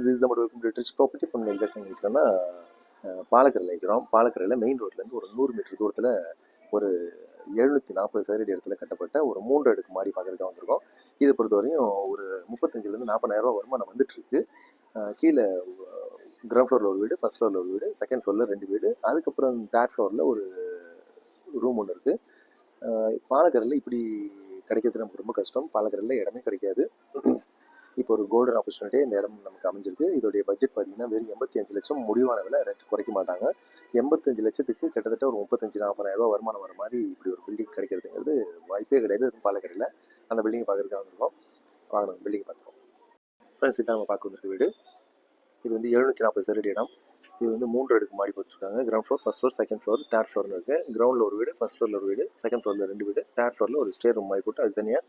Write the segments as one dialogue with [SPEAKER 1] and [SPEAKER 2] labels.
[SPEAKER 1] இது இஸ் நம்ம welcome property இப்போ நம்ம எக்ஸாக்ட் பாலக்கரையில் இருக்கிறோம். பாலக்கரையில் மெயின் ரோட்லேருந்து ஒரு நூறு மீட்டர் தூரத்தில் ஒரு எழுநூற்றி நாற்பது சதுரடி இடத்துல கட்டப்பட்ட ஒரு மூன்று அடுக்கு மாடி பார்க்குறதுக்காக வந்திருக்கோம். இதை பொறுத்தவரையும் ஒரு முப்பத்தஞ்சிலேருந்து நாற்பதாயிரரூவா வருமானம் வந்துட்டுருக்கு. கீழே கிரவுண்ட் ஃப்ளோரில் ஒரு வீடு ஃபஸ்ட் ஃப்ளோரில் ஒரு வீடு செகண்ட் ஃப்ளோரில் ரெண்டு வீடு அதுக்கப்புறம் தேர்ட் ஃப்ளோரில் ஒரு ரூம் ஒன்று இருக்குது பாலக்கரையில் இப்படி கிடைக்கிறது நமக்கு ரொம்ப கஷ்டம். பாலக்கரையில் இடமே கிடைக்காது. இப்போ ஒரு கோல்டன் ஆப்பர்ச்சுனிட்டி இந்த இடம் நமக்கு அமைஞ்சிருக்கு. இதோடைய பட்ஜெட் பார்த்தீங்கன்னா வெறும் எண்பத்தி அஞ்சு லட்சம் முடிவான விலை ரேட் குறைக்க மாட்டாங்க. எண்பத்தஞ்சு லட்சத்துக்கு கிட்டத்தட்ட ஒரு முப்பத்தஞ்சு நாற்பதாயிரம் ரூபா வருமானம் வர மாதிரி இப்படி ஒரு பில்டிங் கிடைக்கிறதுங்கிறது வாய்ப்பே கிடையாது. அதுவும் பாலக்கரையில் அந்த பில்டிங்கை பார்க்குறதுக்காக வந்திருக்கோம். வாங்கணும் பில்டிங் பார்த்துருவோம். ஃப்ரெண்ட்ஸ் இதான் நம்ம பார்க்க வந்திருக்க வீடு. இது வந்து எழுநூற்றி நாற்பது சதுரடி இடம். இது வந்து மூன்று அடுக்கு மாடி போட்டுருக்காங்க ground floor first floor second floor third ஃப்ளோர்னு இருக்குது கிரவுண்டில் ஒரு வீடு ஃபஸ்ட் ஃப்ளோரில் ஒரு வீடு செகண்ட் ஃப்ளோரில் ரெண்டு வீடு தேர்ட் ஃப்ளோரில் ஒரு ஸ்டே ரூம் மாதிரி போட்டு அது தனியாக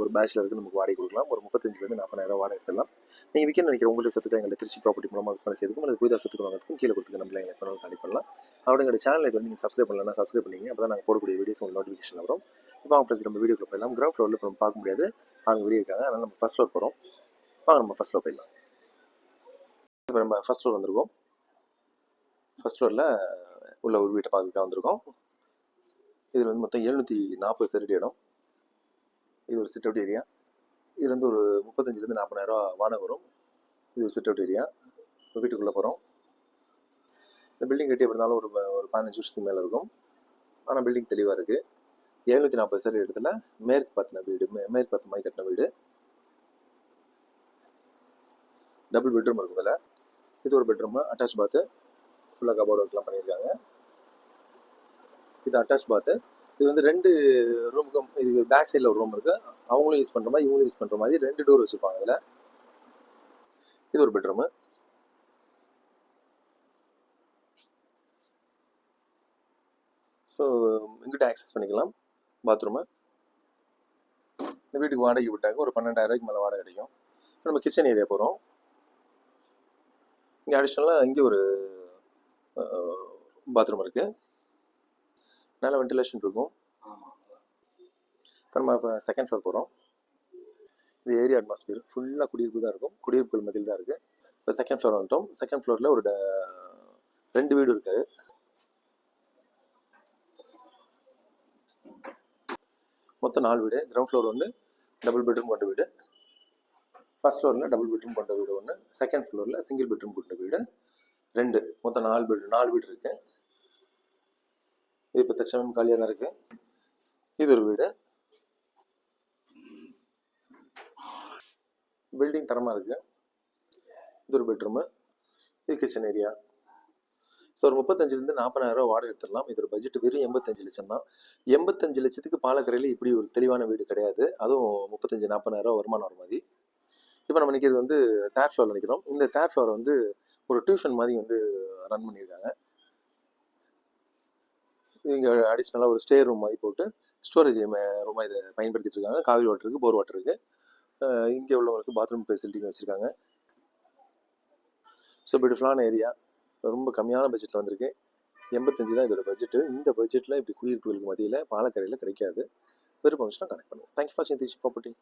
[SPEAKER 1] ஒரு பேச்சுலருக்கு நமக்கு வாடகை கொடுக்கலாம். ஒரு முப்பத்தஞ்சுலேருந்து நாற்பதாயிரம் வாடகை எடுத்துலாம் நீங்கள் விற்க நினைக்கிற உங்களுக்கு சொத்துக்கு எங்களை திருச்சி ப்ராப்பர்ட்டி மூலமாக விற்பனை செய்துக்கும் அல்லது புதிதாக சொத்துக்கள் வாங்கிறதுக்கும் கீழே கொடுத்துக்க நம்மளை எங்களை பண்ணலாம் காலி பண்ணலாம். அப்படி எங்கள் சேனலுக்கு வந்து நீங்கள் சப்ஸ்கிரைப் பண்ணலாம் சப்ஸ்கிரைப் பண்ணிங்க அப்போ தான் நாங்கள் போடக்கூடிய வீடியோஸ் உங்களுக்கு நோட்டிஃபிகேஷன் வரும். இப்போ அவங்க ஃப்ரெண்ட்ஸ் நம்ம வீடியோக்குள்ள போயிடலாம். கிரவுண்ட் ஃப்ளோரில் இப்போ நம்ம பார்க்க முடியாது. அவங்க வீடியோ இருக்காங்க. அதனால் நம்ம ஃபஸ்ட் ஃப்ளோர் போகிறோம் வாங்க நம்ம ஃபஸ்ட் ஃப்ளோர் போயிடலாம். இப்போ நம்ம ஃபஸ்ட் ஃப்ளோர் வந்திருக்கோம். ஃபஸ்ட் ஃப்ளோரில் உள்ள ஒரு வீட்டை பார்க்க வந்திருக்கோம். இதில் வந்து மொத்தம் எழுநூற்றி நாற்பது சதுரடி இடம். இது ஒரு சிட் அவுட் ஏரியா இதுலேருந்து ஒரு முப்பத்தஞ்சுலேருந்து நாற்பதாயிரரூவா வாடகை வரும். இது ஒரு சிட் அவுட் ஏரியா இப்போ வீட்டுக்குள்ளே போகிறோம் இந்த பில்டிங் கட்டி எப்படி இருந்தாலும் ஒரு ஒரு பதினஞ்சு வருஷத்துக்கு மேலே இருக்கும். ஆனால் பில்டிங் தெளிவாக இருக்குது எழுநூற்றி நாற்பது சரி இடத்துல மேற்கு பார்த்தின வீடு மே மேற்கு பார்த்த மாதிரி கட்டின வீடு. டபுள் பெட்ரூம் இருக்கும் இதில் இது ஒரு பெட்ரூமு அட்டாச் பாத்து ஃபுல்லாக கபோர்டு ஒர்க்லாம் பண்ணியிருக்காங்க. இது அட்டாச் பாத்து இது வந்து ரெண்டு ரூமுக்கும் இது பேக் சைடில் ஒரு ரூம் இருக்குது அவங்களும் யூஸ் பண்ணுற மாதிரி இவங்களும் யூஸ் பண்ணுற மாதிரி ரெண்டு டோர் வச்சுருப்பாங்க இதில். இது ஒரு பெட்ரூமு ஸோ இங்கிட்ட ஆக்சஸ் பண்ணிக்கலாம். பாத்ரூமு இந்த வீட்டுக்கு வாடகை விட்டாக்க ஒரு பன்னெண்டாயிரம் ரூபாய்க்கு மேலே வாடகை கிடைக்கும். இப்போ நம்ம கிச்சன் ஏரியா போகிறோம் இங்கே அடிஷ்னலாக இங்கே ஒரு பாத்ரூம் இருக்குது நல்ல வென்டிலேஷன் இருக்கும். இப்போ நம்ம செகண்ட் ஃப்ளோர் போகிறோம் இது ஏரியா அட்மாஸ்பியர் ஃபுல்லாக குடியிருப்பு தான் இருக்கும். குடியிருப்புகள் மதியில் தான் இருக்குது இப்போ செகண்ட் ஃப்ளோர் வந்துட்டோம். செகண்ட் ஃப்ளோரில் ஒரு ரெண்டு வீடு இருக்குது மொத்தம் நாலு வீடு. கிரவுண்ட் ஃப்ளோர் ஒன்று டபுள் பெட்ரூம் கொண்ட வீடு. ஃபர்ஸ்ட் ஃப்ளோரில் டபுள் பெட்ரூம் கொண்ட வீடு ஒன்று செகண்ட் ஃப்ளோரில் சிங்கிள் பெட்ரூம் கொண்ட வீடு. ரெண்டு. மொத்தம் நாலு வீடு நாலு வீடு இருக்குது இது இப்போ தற்சமயம் காலியாக தான் இருக்குது இது ஒரு வீடு. பில்டிங் தரமாக இருக்குது இது ஒரு பெட்ரூமு இது கிச்சன் ஏரியா ஸோ ஒரு முப்பத்தஞ்சுலேருந்து நாற்பதாயிரம் ரூபா வாடகை எடுத்துடலாம். இதோட பட்ஜெட் வெறும் எண்பத்தஞ்சு லட்சம் தான். எண்பத்தஞ்சு லட்சத்துக்கு பாலக்கரையில் இப்படி ஒரு தெளிவான வீடு கிடையாது. அதுவும் முப்பத்தஞ்சு நாற்பதாயிரம் ரூபா வருமானம் வர மாதிரி. இப்போ நம்ம நிற்கிறது வந்து தேர்ட் ஃப்ளோரில் நிற்கிறோம் இந்த தேர்ட் ஃப்ளோர் வந்து ஒரு டியூஷன் மாதிரி வந்து ரன் பண்ணியிருக்காங்க. இங்கே அடிஷ்னலாக ஒரு ஸ்டே ரூம் மாதிரி போட்டு ஸ்டோரேஜ் ரூமாக இதை பயன்படுத்திட்டு இருக்காங்க. காவி வாட்டர் போர் வாட்டர் இங்கே உள்ளவங்களுக்கு பாத்ரூம் ஃபெசிலிட்டி வச்சுருக்காங்க. ஸோ பியூட்டிஃபுல்லான ஏரியா ரொம்ப கம்மியான பட்ஜெட்டில் வந்திருக்கு. எண்பத்தஞ்சு தான் இதோட பட்ஜெட்டு இந்த பட்ஜெட்டில் இப்படி குடியிருப்புகளுக்கு மத்தியில் பாலக்கரையில் கிடைக்காது. விருப்பம் கனெக்ட் பண்ணுங்கள் தேங்க்யூ ஃபார் ப்ராப்பர்ட்டி